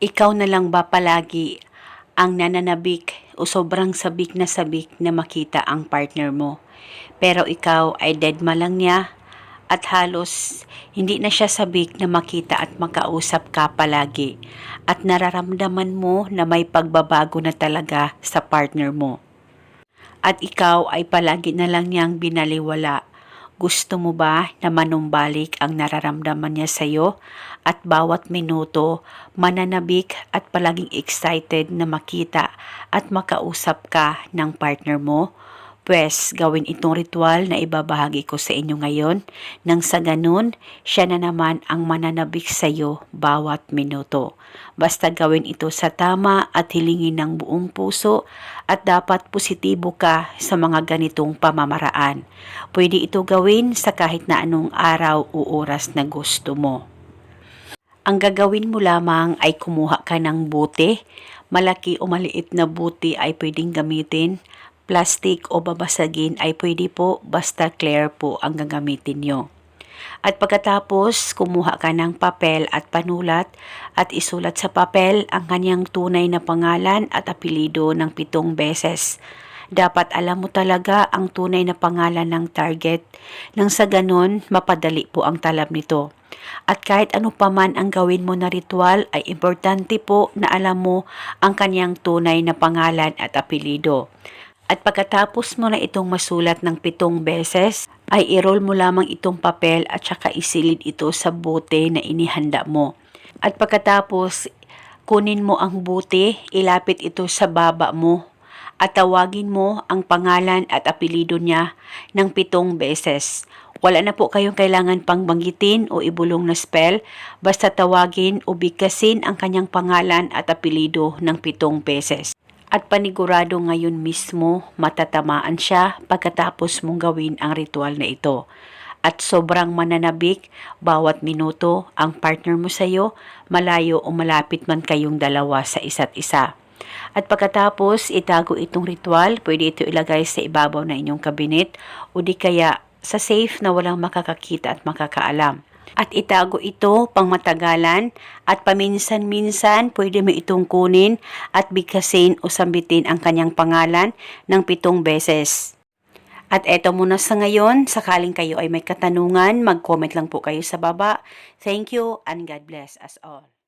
Ikaw na lang ba palagi ang nananabik o sobrang sabik na sabik na makita ang partner mo? Pero ikaw ay deadma lang niya at halos hindi na siya sabik na makita at makausap ka palagi at nararamdaman mo na may pagbabago na talaga sa partner mo. At ikaw ay palagi na lang niyang binaliwala. Gusto mo ba na manumbalik ang nararamdaman niya sa'yo at bawat minuto mananabik at palaging excited na makita at makausap ka ng partner mo? Pwes, gawin itong ritual na ibabahagi ko sa inyo ngayon nang sa ganun, siya na naman ang mananabik sa iyo bawat minuto. Basta gawin ito sa tama at hilingin ng buong puso at dapat positibo ka sa mga ganitong pamamaraan. Pwede ito gawin sa kahit na anong araw o oras na gusto mo. Ang gagawin mo lamang ay kumuha ka ng buti. Malaki o maliit na buti ay pwedeng gamitin. Plastic o babasagin ay pwede po basta clear po ang gagamitin nyo. At pagkatapos, kumuha ka ng papel at panulat at isulat sa papel ang kanyang tunay na pangalan at apelido ng pitong beses. Dapat alam mo talaga ang tunay na pangalan ng target nang sa ganon mapadali po ang talab nito. At kahit ano pa man ang gawin mo na ritual ay importante po na alam mo ang kanyang tunay na pangalan at apelido. At pagkatapos mo na itong masulat ng pitong beses, ay i-roll mo lamang itong papel at saka isilid ito sa bote na inihanda mo. At pagkatapos, kunin mo ang bote, ilapit ito sa baba mo at tawagin mo ang pangalan at apelido niya ng pitong beses. Wala na po kayong kailangan pang banggitin o ibulong na spell, basta tawagin o bigkasin ang kanyang pangalan at apelido ng pitong beses. At panigurado ngayon mismo matatamaan siya pagkatapos mong gawin ang ritual na ito. At sobrang mananabik bawat minuto ang partner mo sa iyo, malayo o malapit man kayong dalawa sa isa't isa. At pagkatapos itago itong ritual, pwede ito ilagay sa ibabaw na inyong kabinet o di kaya sa safe na walang makakakita at makakaalam. At itago ito pang matagalan at paminsan-minsan pwede mo itong kunin at bigkasin o sambitin ang kanyang pangalan ng pitong beses. At eto muna sa ngayon, sakaling kayo ay may katanungan, mag-comment lang po kayo sa baba. Thank you and God bless us all.